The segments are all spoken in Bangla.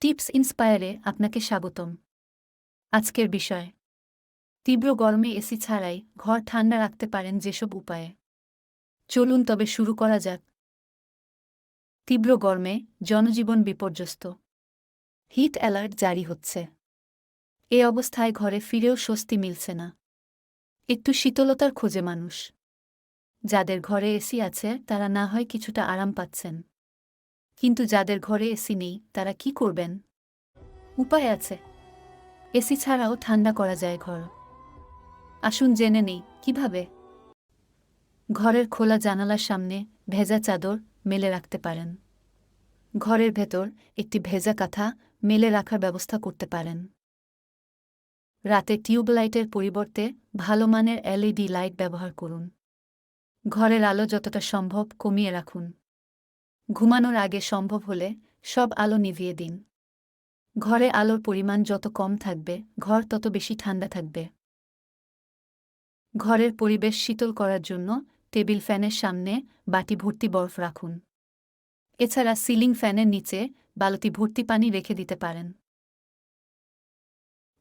টিপস ইন্সপায়ারে আপনাকে স্বাগতম। আজকের বিষয়, তীব্র গরমে এসি ছাড়াই ঘর ঠান্ডা রাখতে পারেন যেসব উপায়ে। চলুন তবে শুরু করা যাক। তীব্র গরমে জনজীবন বিপর্যস্ত। হিট অ্যালার্ট জারি হচ্ছে। এ অবস্থায় ঘরে ফিরেও স্বস্তি মিলছে না। একটু শীতলতার খোঁজে মানুষ। যাদের ঘরে এসি আছে, তারা না হয় কিছুটা আরাম পাচ্ছেন। কিন্তু যাদের ঘরে এসি নেই, তারা কি করবেন? উপায় আছে। এসি ছাড়াও ঠান্ডা করা যায় ঘর। আসুন জেনে নেই, কীভাবে? ঘরের খোলা জানালার সামনে ভেজা চাদর মেলে রাখতে পারেন। ঘরের ভেতর একটি ভেজা কাঁথা মেলে রাখার ব্যবস্থা করতে পারেন। রাতে টিউবলাইটের পরিবর্তে ভালো মানের এলইডি লাইট ব্যবহার করুন। ঘরের আলো যতটা সম্ভব কমিয়ে রাখুন। ঘুমানোর আগে সম্ভব হলে সব আলো নিভিয়ে দিন। ঘরে আলোর পরিমাণ যত কম থাকবে, ঘর তত বেশি ঠান্ডা থাকবে। ঘরের পরিবেশ শীতল করার জন্য টেবিল ফ্যানের সামনে বাটি ভর্তি বরফ রাখুন। এছাড়া সিলিং ফ্যানের নিচে বালতি ভর্তি পানি রেখে দিতে পারেন।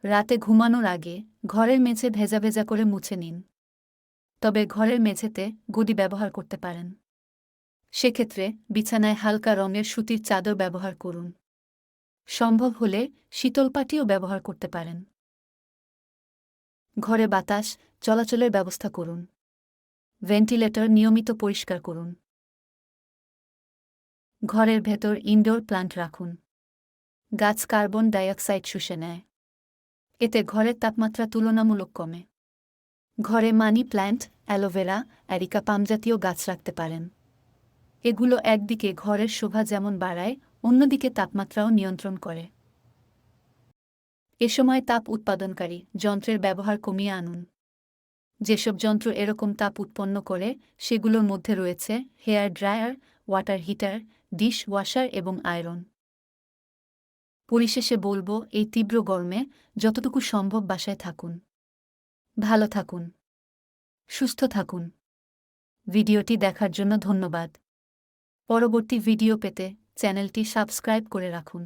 রাতে ঘুমানোর আগে ঘরের মেঝে ভেজা ভেজা করে মুছে নিন। তবে ঘরের মেঝেতে গদি ব্যবহার করতে পারেন। সেক্ষেত্রে বিছানায় হালকা রঙের সুতির চাদর ব্যবহার করুন। সম্ভব হলে শীতলপাটিও ব্যবহার করতে পারেন। ঘরে বাতাস, চলাচলের ব্যবস্থা করুন। ভেন্টিলেটর নিয়মিত পরিষ্কার করুন। ঘরের ভেতর ইনডোর প্লান্ট রাখুন। গাছ কার্বন ডাইঅক্সাইড শুষে নেয়। এতে ঘরের তাপমাত্রা তুলনামূলক কমে। ঘরে money plant, aloe vera, areca palm জাতীয় গাছ রাখতে পারেন। এগুলো একদিকে ঘরের শোভা যেমন বাড়ায়, অন্যদিকে তাপমাত্রাও নিয়ন্ত্রণ করে। এ সময় তাপ উৎপাদনকারী যন্ত্রের ব্যবহার কমিয়ে আনুন। যেসব যন্ত্র এরকম তাপ উৎপন্ন করে, সেগুলোর মধ্যে রয়েছে hair dryer, water heater dishwasher এবং আয়রন। পরিশেষে বলব, এই তীব্র গরমে যতটুকু সম্ভব বাসায় থাকুন। ভালো থাকুন। সুস্থ থাকুন। ভিডিওটি দেখার জন্য ধন্যবাদ। পরবর্তী ভিডিও পেতে চ্যানেলটি সাবস্ক্রাইব করে রাখুন।